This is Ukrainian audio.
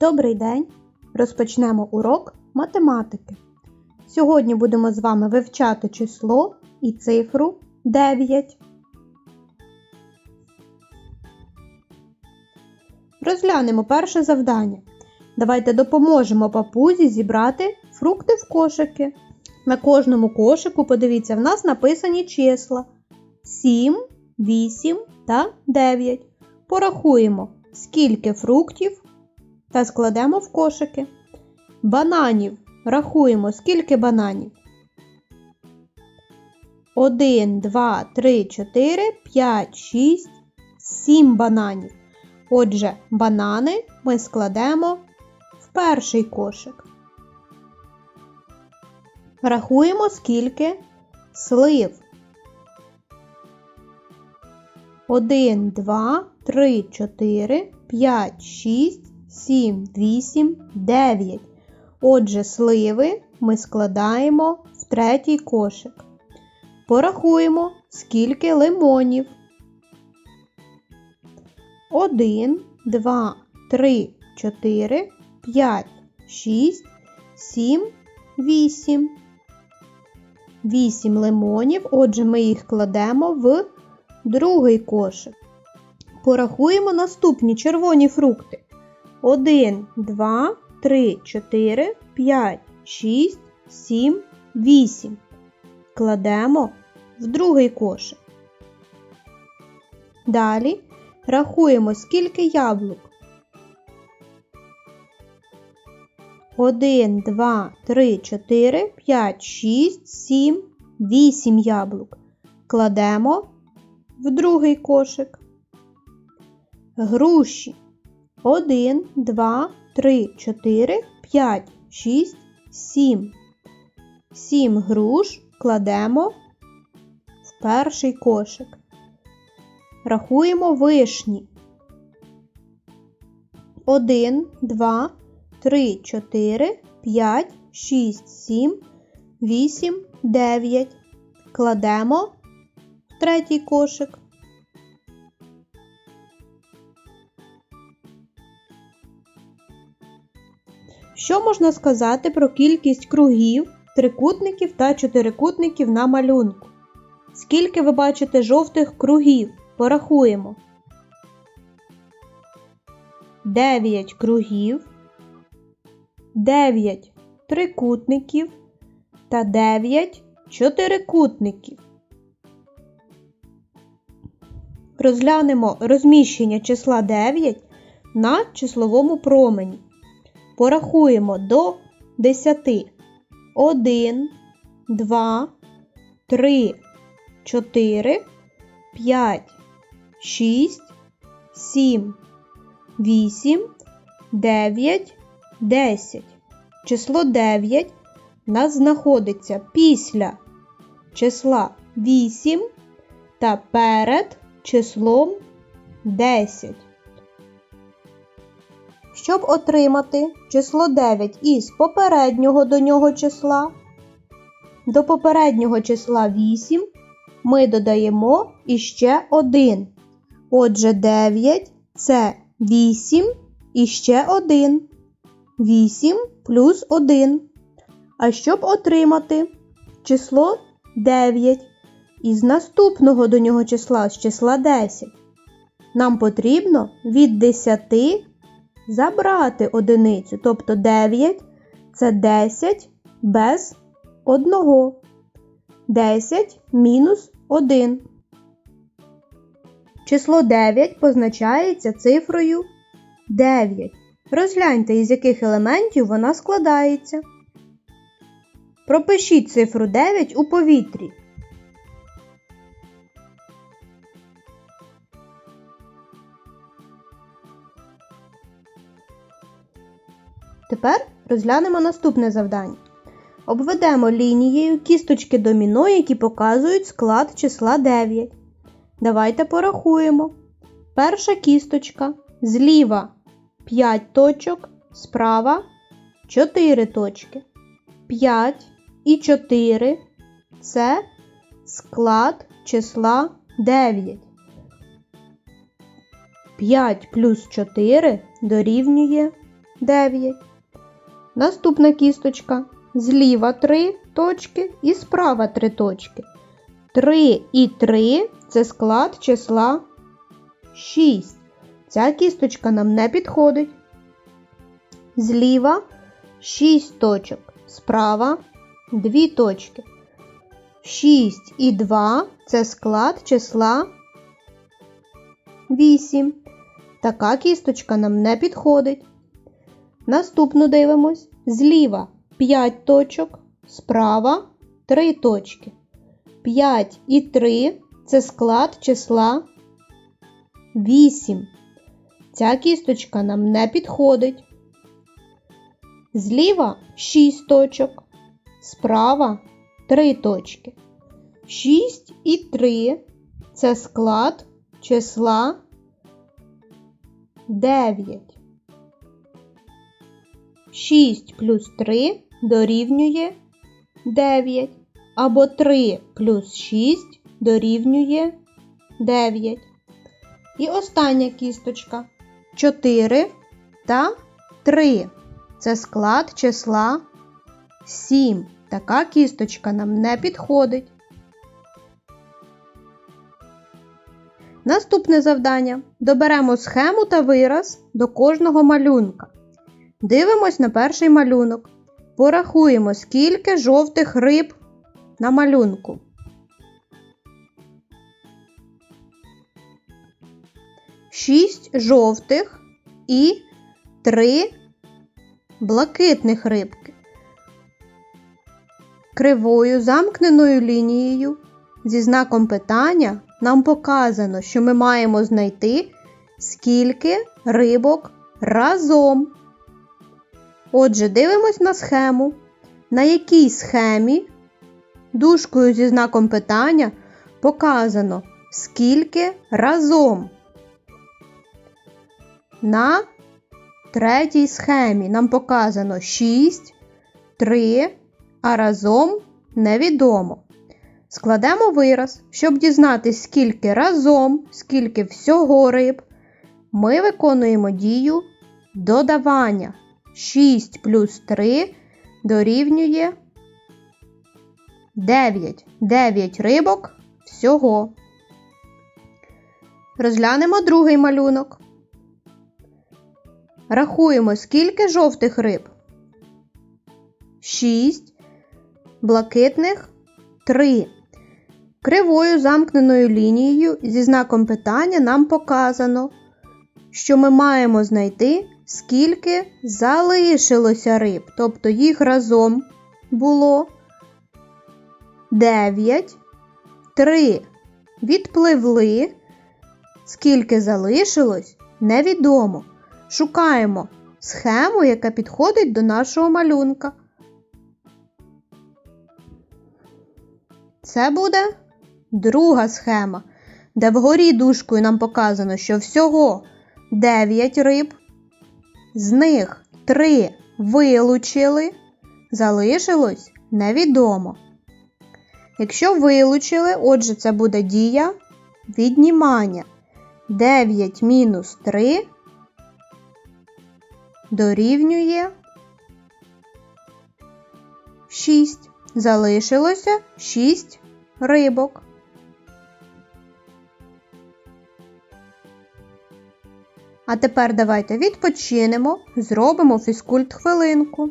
Добрий день! Розпочнемо урок математики. Сьогодні будемо з вами вивчати число і цифру 9. Розглянемо перше завдання. Давайте допоможемо папузі зібрати фрукти в кошики. На кожному кошику, подивіться, в нас написані числа 7, 8 та 9. Порахуємо, скільки фруктів та складемо в кошики. Бананів. Рахуємо, скільки бананів. 1, 2, 3, 4, 5, 6, 7 бананів. Отже, банани ми складемо в перший кошик. Рахуємо, скільки слив. 1, 2, 3, 4, 5, 6, 7, 8, 9. Отже, сливи ми складаємо в третій кошик. Порахуємо, скільки лимонів. 1, 2, 3, 4, 5, 6, 7, 8. 8 лимонів, отже, ми їх кладемо в другий кошик. Порахуємо наступні червоні фрукти. 1, 2, 3, 4, 5, 6, 7, 8. Кладемо в другий кошик. Далі рахуємо, скільки яблук. 1, 2, 3, 4, 5, 6, 7, 8 яблук. Кладемо в другий кошик. Груші. 1, 2, 3, 4, 5, 6, 7. 7 груш кладемо в перший кошик. Рахуємо вишні. 1, 2, 3, 4, 5, 6, 7, 8, 9. Кладемо в третій кошик. Що можна сказати про кількість кругів, трикутників та чотирикутників на малюнку? Скільки ви бачите жовтих кругів? Порахуємо. 9 кругів, 9 трикутників та 9 чотирикутників. Розглянемо розміщення числа 9 на числовому промені. Порахуємо до 10. 1, 2, 3, 4, 5, 6, 7, 8, 9, 10. Число 9 у нас знаходиться після числа 8 та перед числом 10. Щоб отримати число 9 із попереднього до нього числа, до попереднього числа 8 ми додаємо іще 1. Отже, 9 це 8 і ще 1. 8 плюс 1. А щоб отримати число 9 із наступного до нього числа з числа 10, нам потрібно від 10 забрати одиницю, тобто 9 це 10 без 1. 10 мінус 1. Число 9 позначається цифрою 9. Розгляньте, із яких елементів вона складається. Пропишіть цифру 9 у повітрі. Тепер розглянемо наступне завдання. Обведемо лінією кісточки доміно, які показують склад числа 9. Давайте порахуємо. Перша кісточка зліва 5 точок, справа 4 точки. 5 і 4 це склад числа 9. 5 плюс 4 дорівнює 9. Наступна кісточка. Зліва 3 точки і справа 3 точки. 3 і 3 це склад числа 6. Ця кісточка нам не підходить. Зліва 6 точок, справа 2 точки. 6 і 2 це склад числа 8. Така кісточка нам не підходить. Наступну дивимось. Зліва 5 точок, справа 3 точки. 5 і 3 це склад числа 8. Ця кісточка нам не підходить. Зліва 6 точок, справа 3 точки. 6 і 3 це склад числа 9. 6 плюс 3 дорівнює 9. Або 3 плюс 6 дорівнює 9. І остання кісточка 4 та 3. Це склад числа 7. Така кісточка нам не підходить. Наступне завдання. Доберемо схему та вираз до кожного малюнка. Дивимось на перший малюнок. Порахуємо, скільки жовтих риб на малюнку. Шість жовтих і три блакитних рибки. Кривою замкненою лінією зі знаком питання нам показано, що ми маємо знайти скільки рибок разом. Отже, дивимось на схему, на якій схемі дужкою зі знаком питання показано скільки разом. На третій схемі нам показано 6, 3, а разом невідомо. Складемо вираз, щоб дізнатися, скільки разом, скільки всього риб. Ми виконуємо дію додавання. 6 плюс 3 дорівнює 9. 9 рибок всього. Розглянемо другий малюнок. Рахуємо, скільки жовтих риб. 6. Блакитних 3. Кривою замкненою лінією зі знаком питання нам показано, що ми маємо знайти, скільки залишилося риб. Тобто їх разом було 9, 3 відпливли. Скільки залишилось, невідомо. Шукаємо схему, яка підходить до нашого малюнка. Це буде друга схема, де вгорі дужкою нам показано, що всього 9 риб, з них 3 вилучили, залишилось невідомо. Якщо вилучили, отже, це буде дія віднімання. 9 мінус 3 дорівнює 6. Залишилося 6 рибок. А тепер давайте відпочинемо, зробимо фізкульт хвилинку.